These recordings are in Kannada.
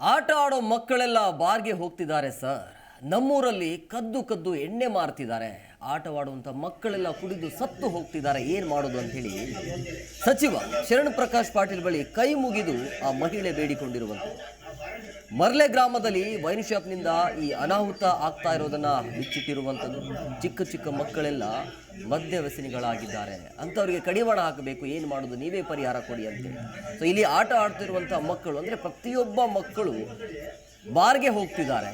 ಆಟ ಆಡೋ ಮಕ್ಕಳೆಲ್ಲ ಬಾರ್ಗೆ ಹೋಗ್ತಿದ್ದಾರೆ ಸರ್. ನಮ್ಮೂರಲ್ಲಿ ಕದ್ದು ಕದ್ದು ಎಣ್ಣೆ ಮಾರ್ತಿದ್ದಾರೆ. ಆಟವಾಡುವಂಥ ಮಕ್ಕಳೆಲ್ಲ ಕುಡಿದು ಸತ್ತು ಹೋಗ್ತಿದ್ದಾರೆ. ಏನು ಮಾಡೋದು ಅಂತೇಳಿ ಸಚಿವ ಶರಣ್ ಪ್ರಕಾಶ್ ಪಾಟೀಲ್ ಬಳಿ ಕೈ ಮುಗಿದು ಆ ಮಹಿಳೆ ಬೇಡಿಕೊಂಡಿರುವಂಥದ್ದು ಮರ್ಲೆ ಗ್ರಾಮದಲ್ಲಿ ವೈನ್ ಶಾಪ್ನಿಂದ ಈ ಅನಾಹುತ ಆಗ್ತಾ ಇರೋದನ್ನ ಬಿಚ್ಚಿಟ್ಟಿರುವಂಥದ್ದು. ಚಿಕ್ಕ ಚಿಕ್ಕ ಮಕ್ಕಳೆಲ್ಲ ಮದ್ಯ ವ್ಯಸನಿಗಳಾಗಿದ್ದಾರೆ ಅಂಥವ್ರಿಗೆ ಕಡಿವಾಣ ಹಾಕಬೇಕು, ಏನು ಮಾಡೋದು, ನೀವೇ ಪರಿಹಾರ ಕೊಡಿ ಅಂತೇಳಿ. ಸೊ ಇಲ್ಲಿ ಆಟ ಆಡ್ತಿರುವಂಥ ಮಕ್ಕಳು, ಅಂದರೆ ಪ್ರತಿಯೊಬ್ಬ ಮಕ್ಕಳು ಬಾರ್ಗೆ ಹೋಗ್ತಿದ್ದಾರೆ.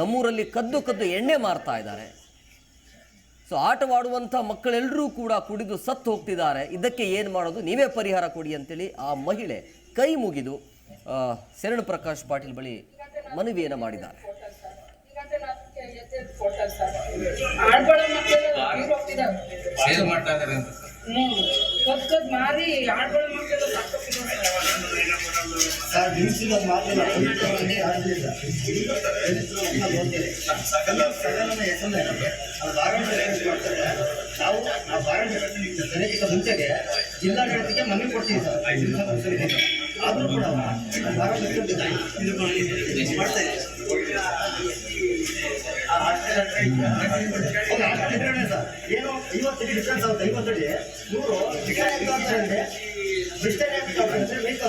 ನಮ್ಮೂರಲ್ಲಿ ಕದ್ದು ಕದ್ದು ಎಣ್ಣೆ ಮಾರ್ತಾ ಇದ್ದಾರೆ. ಸೊ ಆಟವಾಡುವಂಥ ಮಕ್ಕಳೆಲ್ಲರೂ ಕೂಡ ಕುಡಿದು ಸತ್ತು ಹೋಗ್ತಿದ್ದಾರೆ. ಇದಕ್ಕೆ ಏನು ಮಾಡೋದು, ನೀವೇ ಪರಿಹಾರ ಕೊಡಿ ಅಂತೇಳಿ ಆ ಮಹಿಳೆ ಕೈ ಮುಗಿದು ಶರಣ್ ಪ್ರಕಾಶ್ ಪಾಟೀಲ್ ಬಳಿ ಮನವಿಯನ್ನು ಮಾಡಿದ್ದಾರೆ. ನಾವು ಆ ಬಾರಾಟ ಜನಕ್ಕೆ ಮುಂಚೆಗೆ ಜಿಲ್ಲಾಡಳಿತಕ್ಕೆ ಮನವಿ ಕೊಡ್ತೀವಿ ಸರ್. ಆದರೂ ಕೂಡ ಇದು ಮಾಡ್ತಾ ಸರ್. ಏನು ಐವತ್ತಡಿ ಡಿಫ್ರೆನ್ಸ್ ಆಗುತ್ತೆ ಐವತ್ತಡಿ ನೂರು ಡಿಫರೆನ್ಸ್ ಅಂತ ಅಂದ್ರೆ ಅಂತ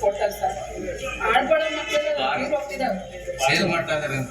ಕೊಡ್ತಾರೆ ಸರ್. ಆಡ್ಬೇಡ ಮಕ್ಕಳೆಲ್ಲ ತೀರ್ ಹೋಗ್ತಿದಾವೆ ಸೇಲ್ ಮಾಡ್ತಾ ಇದಾರೆ ಅಂತ?